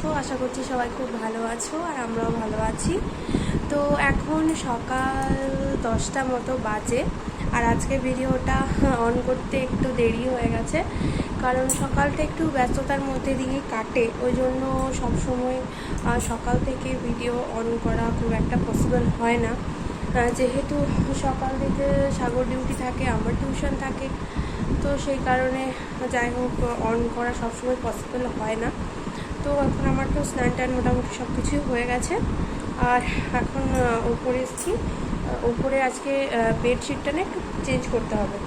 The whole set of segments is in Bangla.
আছো? আশা করছি সবাই খুব ভালো আছো আর আমরাও ভালো আছি। তো এখন সকাল দশটা মতো বাজে আর আজকে ভিডিওটা অন করতে একটু দেরি হয়ে গেছে কারণ সকালটা একটু ব্যস্ততার মধ্যে দিয়ে কাটে। ওই জন্য সবসময় সকাল থেকে ভিডিও অন করা খুব একটা পসিবল হয় না। যেহেতু সকাল থেকে সাগর ডিউটি থাকে, আমার টিউশন থাকে, তো সেই কারণে যাই হোক অন করা সবসময় পসিবল হয় না। তো এখন আমার তো স্নান টান মোটামুটি সব কিছুই হয়ে গেছে। আর এখন ওপরে এসেছি। ওপরে আজকে বেডশিটটা না একটু চেঞ্জ করতে হবে।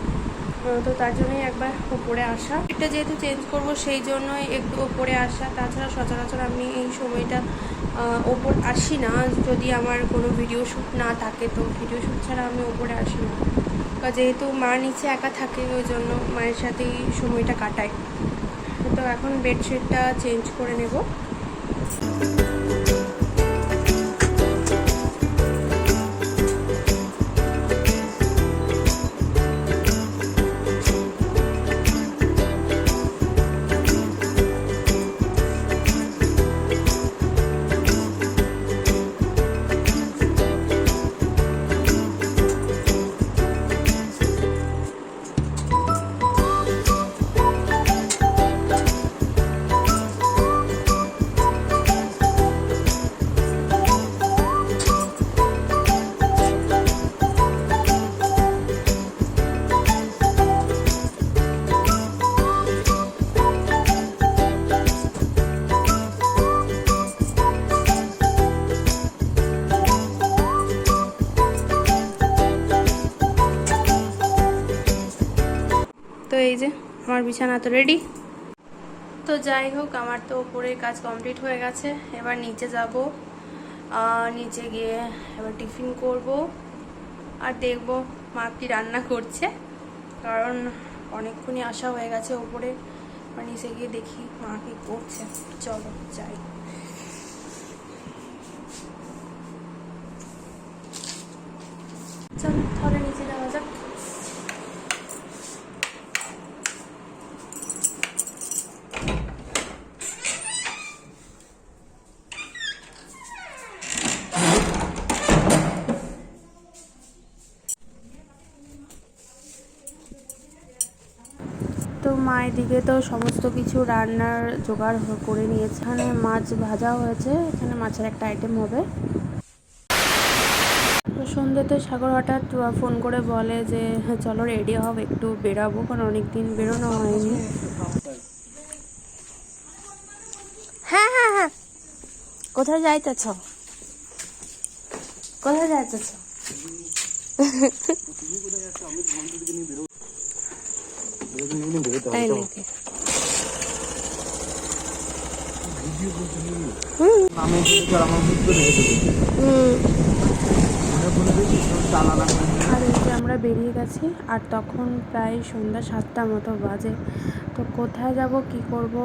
তো তার জন্যই একবার ওপরে আসা। এটা যেহেতু চেঞ্জ করব, সেই জন্যই একটু ওপরে আসা। তাছাড়া সচরাচর আমি এই সময়টা ওপর আসি না। যদি আমার কোনো ভিডিও শ্যুট না থাকে, তো ভিডিও শ্যুট ছাড়া আমি ওপরে আসি না। যেহেতু মা নিচে একা থাকে, ওই জন্য মায়ের সাথেই সময়টা কাটাই। তো এখন বেডশিটটা চেঞ্জ করে নেব। আমার বিছানা তো রেডি তো যাই হোক, আমার তো উপরের কাজ কমপ্লিট হয়ে গেছে। এবার নিচে যাব। নিচে গিয়ে এবার টিফিন করব আর দেখব মা কি রান্না করছে। কারণ অনেকক্ষণই আসা হয়ে গেছে এবার নিচে গিয়ে দেখি মা কি করছে। চলো, যাই। চলো তাহলে তো মা এদিকে তো সমস্ত কিছু রান্নার জোগাড় করে নিয়েছে। এখানে মাছ ভাজা হয়েছে। এখানে মাছের একটা আইটেম হবে। তো সন্ধ্যেতে সাগর হঠাৎ ফোন করে বলে যে "হ্যাঁ, চলো রেডি হব একটু বেরাবো কারণ অনেক দিন বেরোনো হয়নি। হ্যাঁ হ্যাঁ হ্যাঁ। কোথায় যাইতেছ? কোথায় যাইতেছ? তাই নাকি আমরা বেরিয়ে গেছি আর তখন প্রায় সন্ধ্যা সাতটা মতো বাজে। তো কোথায় যাব, কি করব,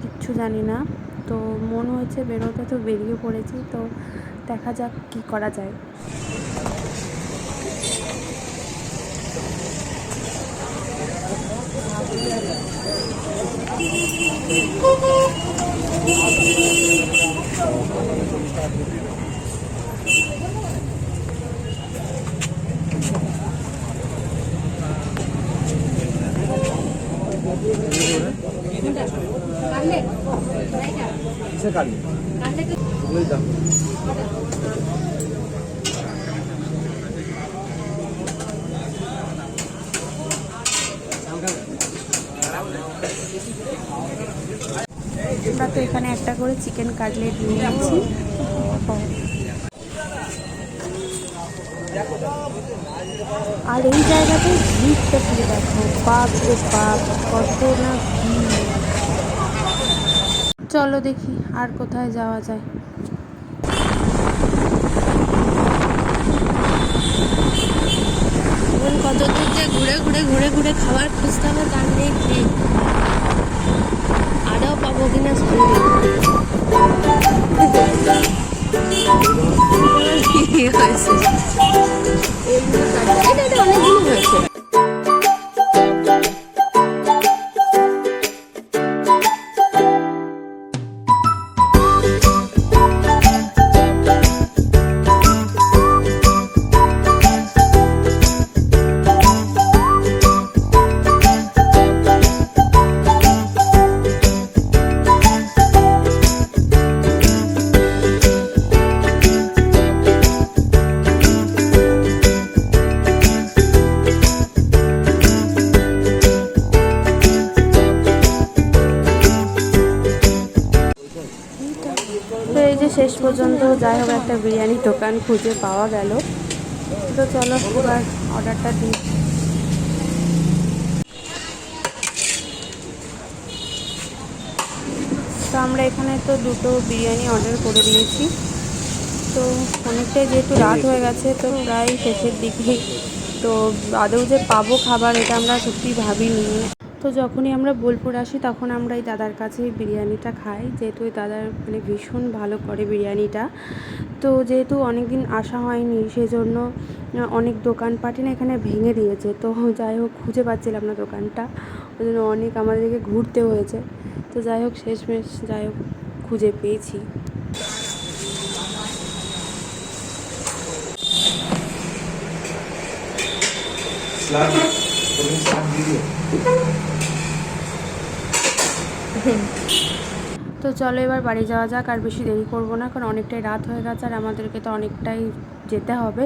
কিচ্ছু জানি না। তো মন হয়েছে বেরোতে, তো বেরিয়ে পড়েছি। তো দেখা যাক কি করা যায়। কিসে গাড়ি আমরা তো এখানে একটা করে চিকেন কাটলেট নিয়ে আর এই জায়গাতে ভিড়টা ফিরে দেখো। বাপ রে বাপ, কত না চলো দেখি আর কোথায় যাওয়া যায়। এখন কত দূর যে ঘুরে ঘুরে ঘুরে ঘুরে খাবার খুঁজতে হবে তার নেই নেই আরও পাবো কিনা হয়েছে? তো যাই হোক, একটা বিরিয়ানির দোকান খুঁজে পাওয়া গেল। তো চলো, এবার অর্ডারটা দিই। তো আমরা এখানে তো দুটো বিরিয়ানি অর্ডার করে দিয়েছি। তো অনেকটাই যেহেতু রাত হয়ে গেছে, তো প্রায় শেষের দিকে। তো আদৌ যে পাবো খাবার, এটা আমরা সত্যি ভাবিনি। তো যখনই আমরা বোলপুর আসি, তখন আমরা এই দাদার কাছে বিরিয়ানিটা খাই। যেহেতু এই দাদার মানে ভীষণ ভালো করে বিরিয়ানিটা। তো যেহেতু অনেক দিন আসা হয়নি, সেজন্য অনেক দোকানপাটি না এখানে ভেঙে দিয়েছে। তো যাই হোক, খুঁজে পাচ্ছিলাম না দোকানটা। ওই জন্য অনেক আমাদেরকে ঘুরতে হয়েছে। তো যাই হোক, শেষমেশ যাই হোক, খুঁজে পেয়েছি। দিয়ে তো চলো এবার বাড়ি যাওয়া যাক আর বেশি দেরি করব না কারণ অনেকটাই রাত হয়ে গেছে আর আমাদেরকে তো অনেকটাই যেতে হবে।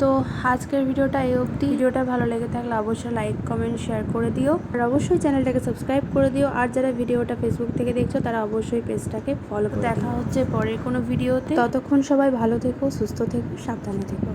তো আজকের ভিডিওটা এই অবধি। ভিডিওটা ভালো লেগে থাকলে অবশ্যই লাইক কমেন্ট শেয়ার করে দিও। আর অবশ্যই চ্যানেলটাকে সাবস্ক্রাইব করে দিও। আর যারা ভিডিওটা ফেসবুক থেকে দেখছ তারা অবশ্যই পেজটাকে ফলো দেখা হচ্ছে পরের কোনো ভিডিওতে। ততক্ষণ সবাই ভালো থেকো সুস্থ থেকো সাবধানে থেকো।